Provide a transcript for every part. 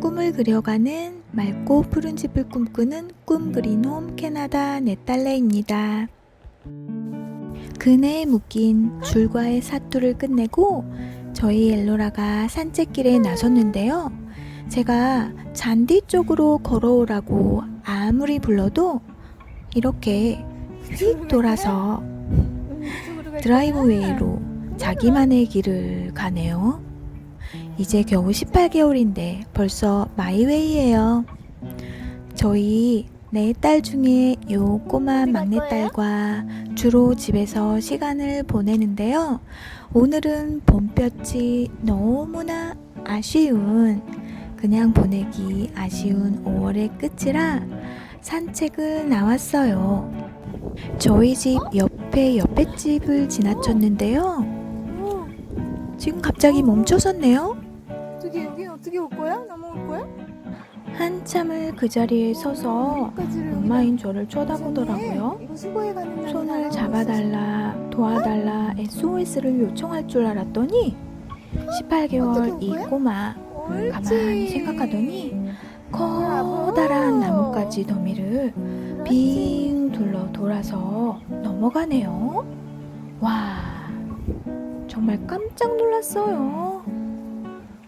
꿈을 그려가는 맑고 푸른 집을 꿈꾸는 꿈 그린 홈 캐나다 네 딸내입니다. 그네에 묶인 줄과의 사투를 끝내고 저희 엘로라가 산책길에 나섰는데요. 제가 잔디 쪽으로 걸어오라고 아무리 불러도 이렇게 휙 돌아서 드라이브웨이로 자기만의 길을 가네요. 이제 겨우 18개월인데 벌써 마이웨이예요. 저희 네 딸 중에 요 꼬마 막내딸과 주로 집에서 시간을 보내는데요. 오늘은 봄볕이 너무나 아쉬운 그냥 보내기 아쉬운 5월의 끝이라 산책을 나왔어요. 저희 집 옆에 옆에 집을 지나쳤는데요. 지금 갑자기 멈춰섰네요. 한참을 그 자리에 서서 엄마인 저를 쳐다보더라고요. 손을 잡아달라, 도와달라, SOS를 요청할 줄 알았더니 18개월 이 꼬마 옳지. 가만히 생각하더니 커다란 나뭇가지 더미를 빙 둘러 돌아서 넘어가네요. 와, 정말 깜짝 놀랐어요.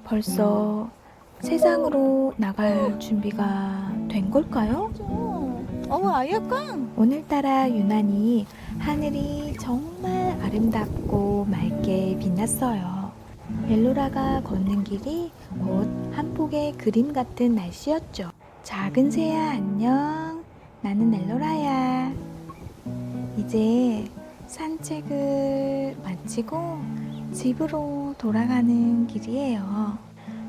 벌써 세상으로 나갈 준비가 된 걸까요? 어머 아이야 깡. 오늘따라 유난히 하늘이 정말 아름답고 맑게 빛났어요. 엘로라가 걷는 길이 곧 한 폭의 그림 같은 날씨였죠. 작은 새야 안녕. 나는 엘로라야. 이제 산책을 마치고 집으로 돌아가는 길이에요.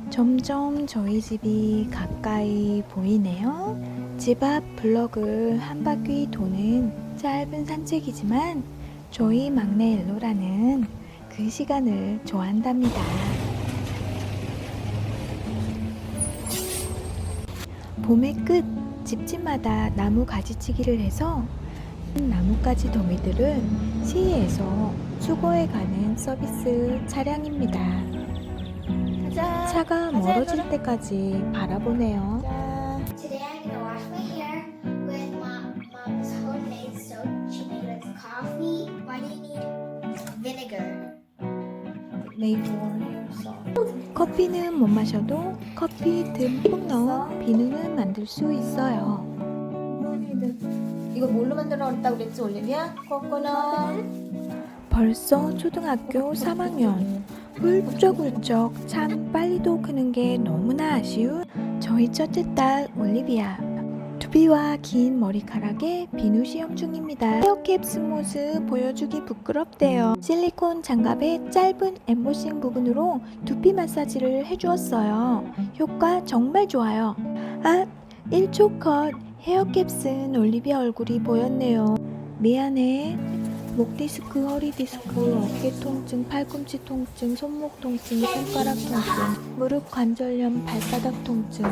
점점 저희 집이 가까이 보이네요. 집 앞 블럭을 한 바퀴 도는 짧은 산책이지만 저희 막내 엘로라는 그 시간을 좋아한답니다. 봄의 끝 집집마다 나무 가지치기를 해서 나뭇가지 더미들을 시에서 수거해 가는 서비스 차량입니다. 차가 멀어질. 때까지 바라보네요. 커피는 못 마셔도 커피 듬뿍 넣은 비누는 만들 수 있어요. 이거 뭘로 만들어 그랬다고 그랬지 올리비아? 코코넛. 벌써 초등학교 3학년. 훌쩍훌쩍 참 빨리도 크는 게 너무나 아쉬운 저희 첫째 딸 올리비아. 두피와 긴 머리카락에 비누 시험 중입니다. 헤어캡 쓴 모습 보여주기 부끄럽대요. 실리콘 장갑의 짧은 엠보싱 부분으로 두피 마사지를 해주었어요. 효과 정말 좋아요. 아, 1초 컷 헤어캡 쓴 올리비아 얼굴이 보였네요. 미안해. 목 디스크, 허리 디스크, 어깨 통증, 팔꿈치 통증, 손목 통증, 손가락 통증, 무릎 관절염, 발바닥 통증.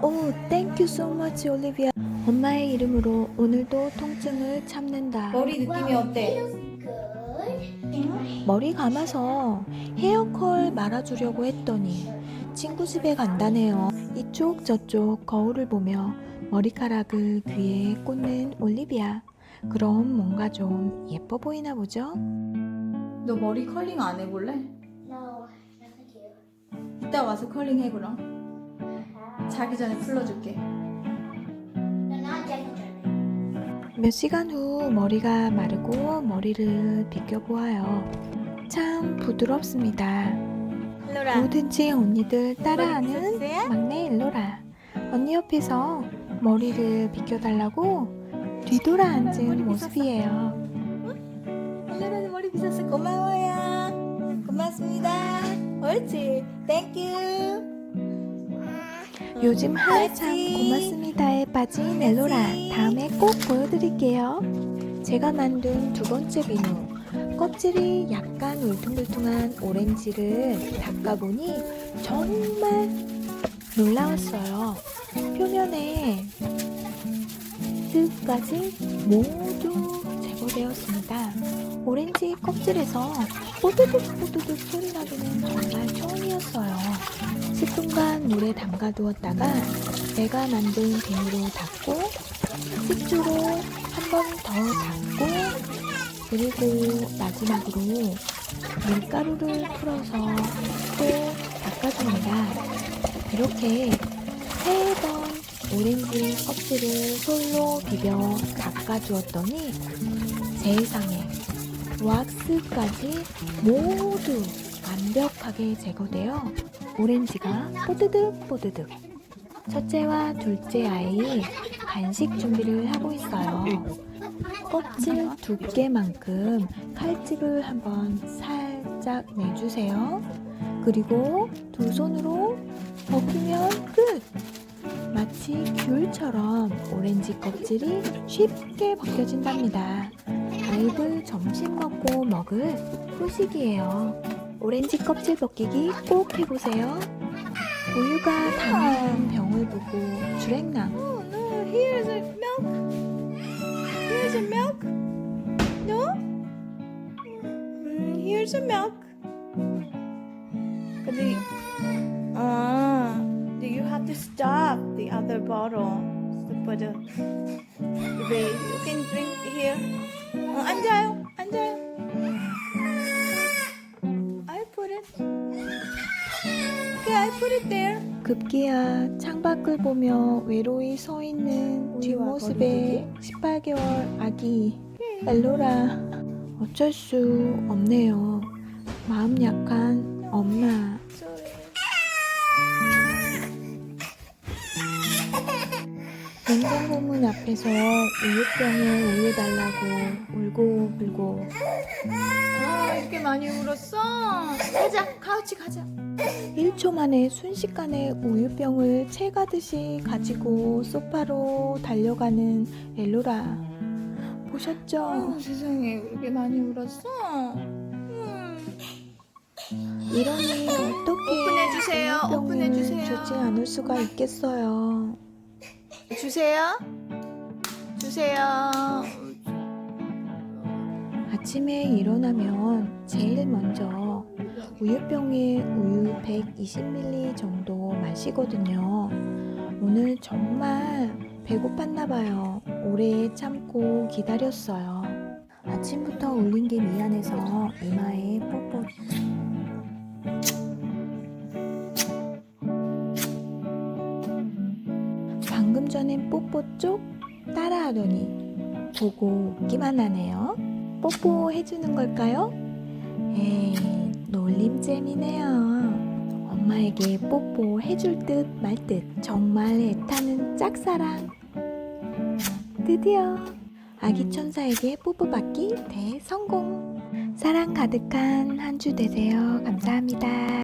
오, 땡큐 so much, 올리비아. 엄마의 이름으로 오늘도 통증을 참는다. 머리 느낌이 어때? 머리 감아서 헤어컬 말아주려고 했더니 친구 집에 간다네요. 이쪽 저쪽 거울을 보며 머리카락을 귀에 꽂는 올리비아. 그럼 뭔가 좀 예뻐 보이나 보죠? 너 머리 컬링 안 해볼래? No, no thank you. 이따 와서 컬링 해 그럼. 자기 전에 풀러줄게. 몇 시간 후 머리가 마르고 머리를 비껴보아요. 참 부드럽습니다. 헬로라. 뭐든지 언니들 따라하는? 막내 엘로라. 언니 옆에서 머리를 비껴달라고 뒤돌아 앉은 모습이에요. 머리 빗었어. 고마워요. 고맙습니다. 옳지. 땡큐. 요즘 한참 고맙습니다에 빠진 엘로라. 다음에 꼭 보여드릴게요. 제가 만든 두 번째 비누. 껍질이 약간 울퉁불퉁한 오렌지를 닦아보니 정말 놀라웠어요. 표면에 흙까지 모두 제거되었습니다. 오렌지 껍질에서 뽀드득 뽀드득 소리 나기는 10분간 물에 담가 두었다가 내가 만든 비닐로 닫고 식초로 한 번더 닫고 그리고 마지막으로 밀가루를 풀어서 또 닦아줍니다. 이렇게 세번 오렌지 껍질을 솔로 비벼 닦아주었더니 세상에 왁스까지 모두 완벽하게 제거되어 오렌지가 뽀드득 뽀드득 첫째와 둘째 아이 간식 준비를 하고 있어요. 껍질 두께만큼 칼집을 한번 살짝 내주세요. 그리고 두 손으로 벗기면 끝! 마치 귤처럼 오렌지 껍질이 쉽게 벗겨진답니다. 아이들 점심 먹고 먹을 후식이에요. 오렌지 껍질 벗기기 꼭 해보세요. 우유가 담긴 병을 보고 주랭랑 Oh no, here's a milk. Here's a milk. No? Mm, here's a milk. You, ah, do you have to stop the other bottle to put the, the baby? You can drink here. Oh, 앉아요, 앉아요. I put it. Okay, I put it there. 급기야 창밖을 보며 외로이 서 있는 뒷모습의 18개월 아기 엘로라 어쩔 수 없네요. 마음 약한 엄마. 냉장 고문 앞에서 우유병에 우유 달라고 울고 불고 아, 이렇게 많이 울었어? 가자, 카우치 가자. 1초 만에 순식간에 우유병을 채가듯이 가지고 소파로 달려가는 엘로라 보셨죠? 아, 세상에, 이렇게 많이 울었어? 음. 이러니 어떻게 오픈해주세요, 오픈해주세요. 주지 않을 수가 있겠어요. 주세요. 주세요. 아침에 일어나면 제일 먼저 우유병에 우유 120ml 정도 마시거든요. 오늘 정말 배고팠나 봐요. 오래 참고 기다렸어요. 아침부터 울린 게 미안해서 이마에 뽀뽀. 전엔 뽀뽀 쪽 따라하더니 보고 웃기만 하네요. 뽀뽀 해주는 걸까요? 에이, 놀림잼이네요. 엄마에게 뽀뽀 해줄 듯 말 듯 정말 애타는 짝사랑. 드디어 아기 천사에게 뽀뽀 받기 대성공. 사랑 가득한 한 주 되세요. 감사합니다.